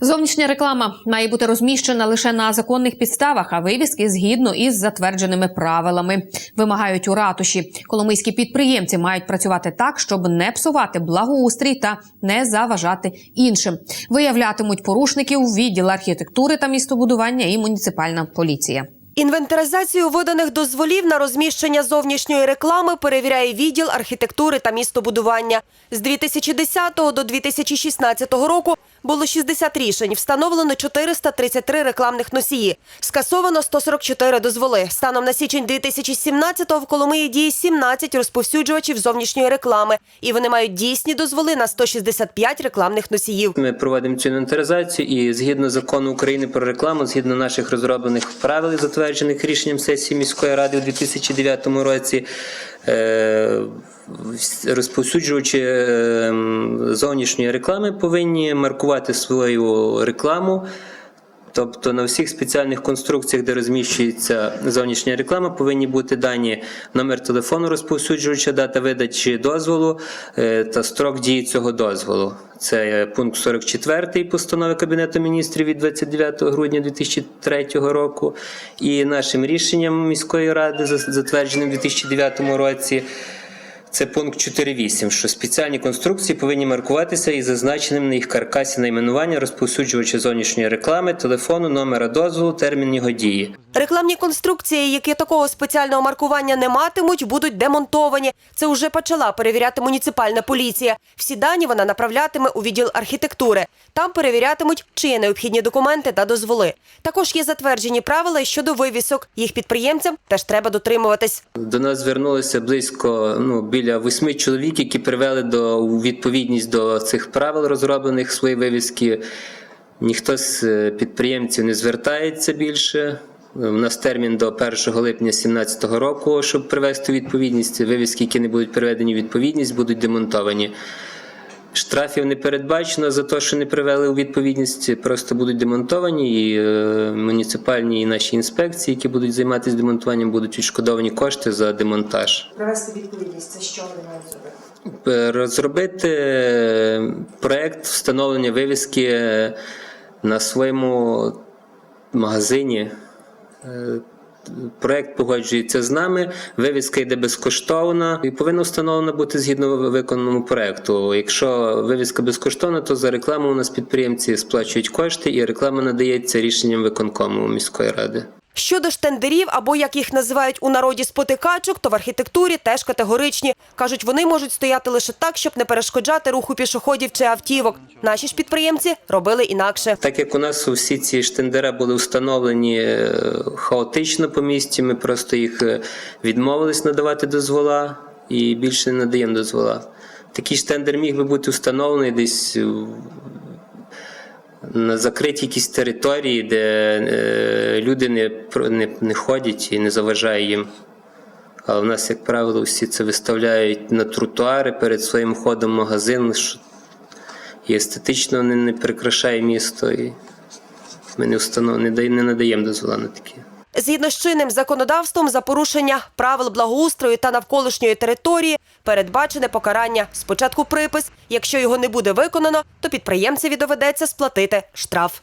Зовнішня реклама має бути розміщена лише на законних підставах, а вивіски згідно із затвердженими правилами. Вимагають у ратуші. Коломийські підприємці мають працювати так, щоб не псувати благоустрій та не заважати іншим. Виявлятимуть порушників відділ архітектури та містобудування і муніципальна поліція. Інвентаризацію виданих дозволів на розміщення зовнішньої реклами перевіряє відділ архітектури та містобудування. З 2010 до 2016 року було 60 рішень, встановлено 433 рекламних носії, скасовано 144 дозволи. Станом на січень 2017-го в Коломиї діє 17 розповсюджувачів зовнішньої реклами, і вони мають дійсні дозволи на 165 рекламних носіїв. Ми проводимо цю інвентаризацію і згідно закону України про рекламу, згідно наших розроблених правил, і затверджених рішенням сесії міської ради у 2009 році. е, Розповсюджувачі е, зовнішньої реклами повинні маркувати свою рекламу. Тобто на всіх спеціальних конструкціях, де розміщується зовнішня реклама, повинні бути дані номер телефону розповсюджувача, дата видачі дозволу е, та строк дії цього дозволу. Це пункт 44 постанови Кабінету міністрів від 29 грудня 2003 року. І нашим рішенням міської ради, за- затвердженим у 2009 році. Це пункт 4.8, що спеціальні конструкції повинні маркуватися із зазначеним на їх каркасі найменування розповсюджувача зовнішньої реклами, телефону, номера дозволу, термін його дії. Рекламні конструкції, які такого спеціального маркування не матимуть, будуть демонтовані. Це вже почала перевіряти муніципальна поліція. Всі дані вона направлятиме у відділ архітектури. Там перевірятимуть, чи є необхідні документи та дозволи. Також є затверджені правила щодо вивісок. Їх підприємцям теж треба дотримуватись. До нас звернулося близько ну, біля восьми чоловік, які привели до відповідність до цих правил, розроблених свої вивіски. Ніхто з е, підприємців не звертається більше. У нас термін до 1 липня 2017 року, щоб привести відповідність. Вивіски, які не будуть приведені у відповідність, будуть демонтовані. Штрафів не передбачено за те, що не привели у відповідність, просто будуть демонтовані, і е, муніципальні і наші інспекції, які будуть займатися демонтуванням, будуть відшкодовані кошти за демонтаж. Привести відповідність це що вони мають зробити? Е, Розробити е, проект встановлення вивіски на своєму магазині. Проект погоджується з нами, вивіска йде безкоштовна і повинна встановлена бути згідно виконаному проекту. Якщо вивіска безкоштовна, то за рекламу у нас підприємці сплачують кошти, і реклама надається рішенням виконкому міської ради. Щодо ж тендерів, або як їх називають у народі спотикачок, то в архітектурі теж категоричні. Кажуть, вони можуть стояти лише так, щоб не перешкоджати руху пішоходів чи автівок. Наші ж підприємці робили інакше. Так як у нас всі ці штендера були встановлені е, хаотично по місті, ми просто їх е, відмовились надавати дозвола і більше не надаємо дозвола. Такий штендер міг би бути встановлений десь на закритій якійсь території, де е, люди не, не, не ходять і не заважає їм. Але в нас, як правило, всі це виставляють на тротуари перед своїм ходом в магазин, що і естетично не, не прикрашає місто. І ми не, встанов... не, не надаємо дозвола на такі. Згідно з чинним законодавством за порушення правил благоустрою та навколишньої території передбачене покарання. Спочатку припис. Якщо його не буде виконано, то підприємцеві доведеться сплатити штраф.